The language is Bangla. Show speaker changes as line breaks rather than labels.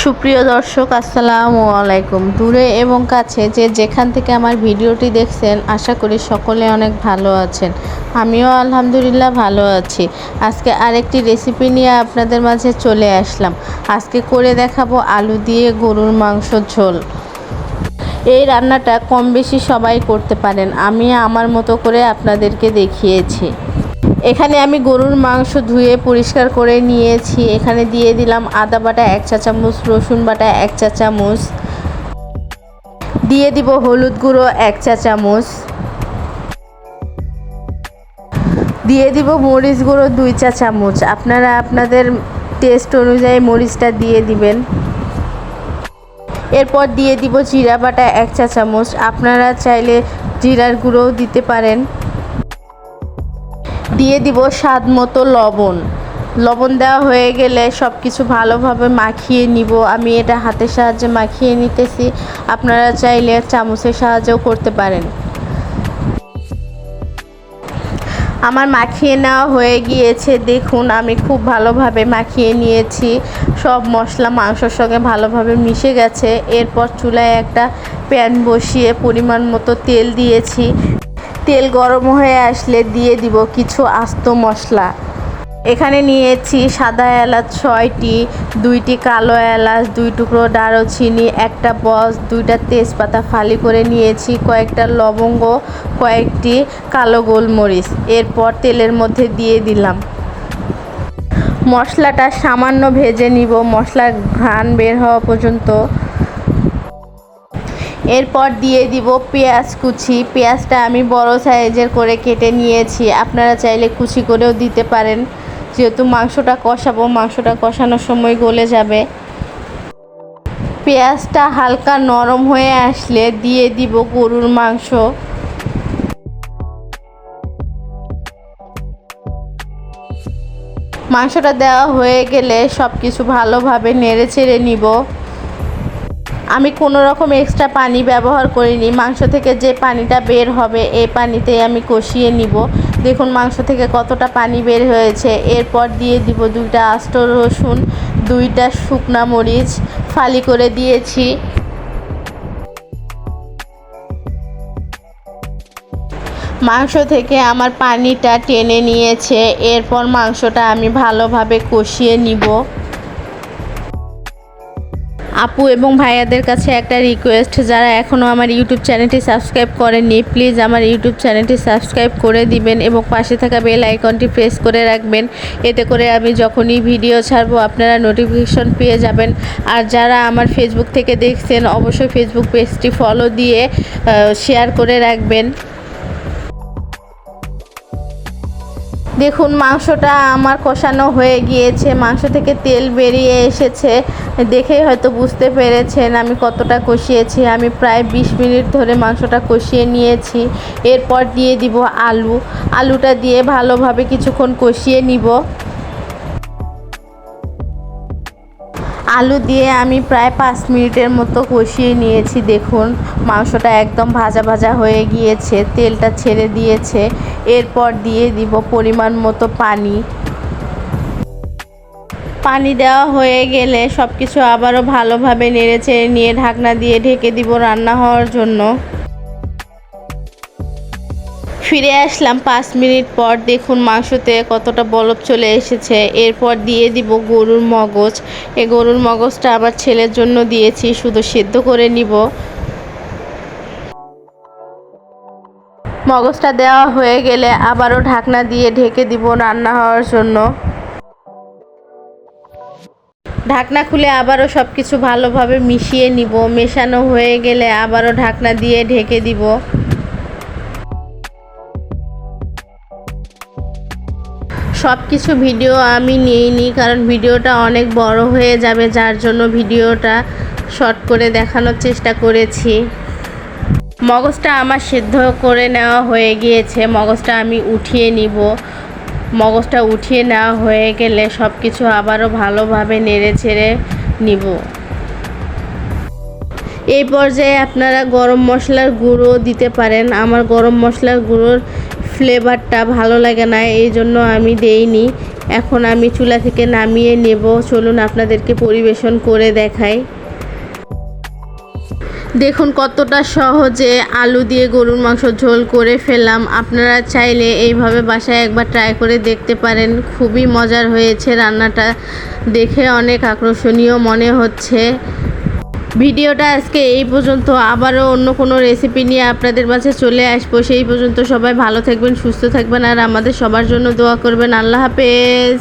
সুপ্রিয় দর্শক, আসসালামু আলাইকুম। দূরে এবং কাছে যে যেখান থেকে আমার ভিডিওটি দেখছেন, আশা করি সকলে অনেক ভালো আছেন। আমিও আলহামদুলিল্লাহ ভালো আছি। আজকে আরেকটি রেসিপি নিয়ে আপনাদের মাঝে চলে আসলাম। আজকে করে দেখাবো আলু দিয়ে গরুর মাংস ঝোল। এই রান্নাটা কম বেশি সবাই করতে পারেন। আমি আমার মতো করে আপনাদেরকে দেখিয়েছি। এখানে আমি গরুর মাংস ধুয়ে পরিষ্কার করে নিয়েছি। এখানে দিয়ে দিলাম আদা বাটা, এক চা চামচ, রসুন বাটা, এক চা চামচ। দিয়ে দিব হলুদ গুঁড়ো, এক চা চামচ। দিয়ে দিব মরিচ গুঁড়ো, দুই চা চামচ। আপনারা আপনাদের টেস্ট অনুযায়ী মরিচটা দিয়ে দিবেন। এরপর দিয়ে দিব জিরা বাটা, এক চা চামচ। আপনারা চাইলে জিরার গুঁড়োও দিতে পারেন। দিয়ে দিব স্বাদ মতো লবণ। লবণ দেওয়া হয়ে গেলে সব কিছু ভালোভাবে মাখিয়ে নিব। আমি এটা হাতের সাহায্যে মাখিয়ে নিতেছি। আপনারা চাইলে চামচের সাহায্যেও করতে পারেন। আমার মাখিয়ে নেওয়া হয়ে গিয়েছে। দেখুন, আমি খুব ভালোভাবে মাখিয়ে নিয়েছি। সব মশলা মাংসর সঙ্গে ভালোভাবে মিশে গেছে। এরপর চুলায় একটা প্যান বসিয়ে পরিমাণ মতো তেল দিয়েছি। তেল গরম হয়ে আসলে দিয়ে দিব কিছু আস্ত মশলা। এখানে নিয়েছি সাদা এলাচ ছয়টি, দুইটি কালো এলাচ, দুই টুকরো দারুচিনি, একটা বস, দুইটা তেজপাতা ফালি করে নিয়েছি, কয়েকটা লবঙ্গ, কয়েকটি কালো গোলমরিচ। এরপর তেলের মধ্যে দিয়ে দিলাম। মশলাটা সামান্য ভেজে নিব, মশলার ঘ্রাণ বের হওয়া পর্যন্ত। এরপর দিয়ে দিব পেঁয়াজ কুচি। পেঁয়াজটা আমি বড় সাইজের করে কেটে নিয়েছি। আপনারা চাইলে কুচি করেও দিতে পারেন। যেহেতু মাংসটা কষাবো, মাংসটা কষানোর সময় গলে যাবে। পেঁয়াজটা হালকা নরম হয়ে আসলে দিয়ে দিব গরুর মাংস। মাংসটা দেওয়া হয়ে গেলে সব কিছু ভালোভাবে নেড়ে চেড়ে নিব। আমি কোনো রকম এক্সট্রা পানি ব্যবহার করিনি। মাংস থেকে যে পানিটা বের হবে, এই পানিতেই আমি কষিয়ে নিব। দেখুন মাংস থেকে কতটা পানি বের হয়েছে। এরপর দিয়ে দিব দুইটা আস্ত রসুন, দুইটা শুকনা মরিচ, ফালি করে দিয়েছি। মাংস থেকে আমার পানিটা টেনে নিয়েছে। এরপর মাংসটা আমি ভালোভাবে কষিয়ে নিব। আপু এবং ভাইয়াদের কাছে একটা রিকোয়েস্ট যারা এখনও আমার ইউটিউব চ্যানেলটি সাবস্ক্রাইব করেননি প্লিজ আমার ইউটিউব চ্যানেলটি সাবস্ক্রাইব করে দিবেন এবং পাশে থাকা বেল আইকনটি প্রেস করে রাখবেন। এতে করে আমি যখনই ভিডিও ছাড়বো, আপনারা নোটিফিকেশন পেয়ে যাবেন। আর যারা আমার ফেসবুক থেকে দেখছেন, অবশ্যই ফেসবুক পেজটি ফলো দিয়ে শেয়ার করে রাখবেন। দেখুন, মাংসটা আমার কষানো হয়ে গিয়েছে, মাংস থেকে তেল বেরিয়ে এসেছে। দেখেই হয়তো বুঝতে পেরেছেন আমি কতটা কষিয়েছি। আমি প্রায় বিশ মিনিট ধরে মাংসটা কষিয়ে নিয়েছি। এরপর দিয়ে দিব আলু। আলুটা দিয়ে ভালোভাবে কিছুক্ষণ কষিয়ে নিব। আলু দিয়ে আমি প্রায় পাঁচ মিনিটের মতো কষিয়ে নিয়েছি। দেখুন, মাংসটা একদম ভাজা ভাজা হয়ে গিয়েছে, তেলটা ছেড়ে দিয়েছে। এরপর দিয়ে দিব পরিমাণ মতো পানি। পানি দেওয়া হয়ে গেলে সব কিছু আবারও ভালোভাবে নেড়ে চেড়ে নিয়ে ঢাকনা দিয়ে ঢেকে দিব রান্না হওয়ার জন্য। ফিরে আসলাম পাঁচ মিনিট পর। দেখুন মাংসতে কতটা বলব চলে এসেছে। এরপর দিয়ে দিব গরুর মগজ। এই গরুর মগজটা আমার ছেলের জন্য দিয়েছি, শুধু সেদ্ধ করে নিব। মগজটা দেওয়া হয়ে গেলে আবারও ঢাকনা দিয়ে ঢেকে দিব রান্না হওয়ার জন্য। ঢাকনা খুলে আবারও সব কিছু ভালোভাবে মিশিয়ে নিব। মেশানো হয়ে গেলে আবারও ঢাকনা দিয়ে ঢেকে দিব। সব কিছু ভিডিও আমি নিইনি, কারণ ভিডিওটা অনেক বড় হয়ে যাবে, যার জন্য ভিডিওটা শর্ট করে দেখানোর চেষ্টা করেছি। মগজটা আমার সিদ্ধ করে নেওয়া হয়ে গিয়েছে, মগজটা আমি উঠিয়ে নিব। মগজটা উঠিয়ে নেওয়া হয়ে গেলে সব কিছু আবারও ভালোভাবে নেড়ে ছেড়ে নিব। এই পর্যায়ে আপনারা গরম মশলার গুঁড়ো দিতে পারেন। আমার গরম মশলার গুঁড়োর ফ্লেভারটা ভালো লাগে না, এই জন্য আমি দেইনি। এখন আমি চুলা থেকে নামিয়ে নেব। চলুন আপনাদেরকে পরিবেশন করে দেখাই। দেখুন কতটা সহজে আলু দিয়ে গরুর মাংস ঝোল করে ফেললাম। আপনারা চাইলে এইভাবে বাসায় একবার ট্রাই করে দেখতে পারেন। খুবই মজার হয়েছে রান্নাটা। দেখে অনেক আকর্ষণীয় মনে হচ্ছে। ভিডিওটা আজকে এই পর্যন্ত। আবারও অন্য কোনো রেসিপি নিয়ে আপনাদের মাঝে চলে আসব। সেই পর্যন্ত সবাই ভালো থাকবেন, সুস্থ থাকবেন, আর আমাদের সবার জন্য দোয়া করবেন। আল্লাহ হাফেজ।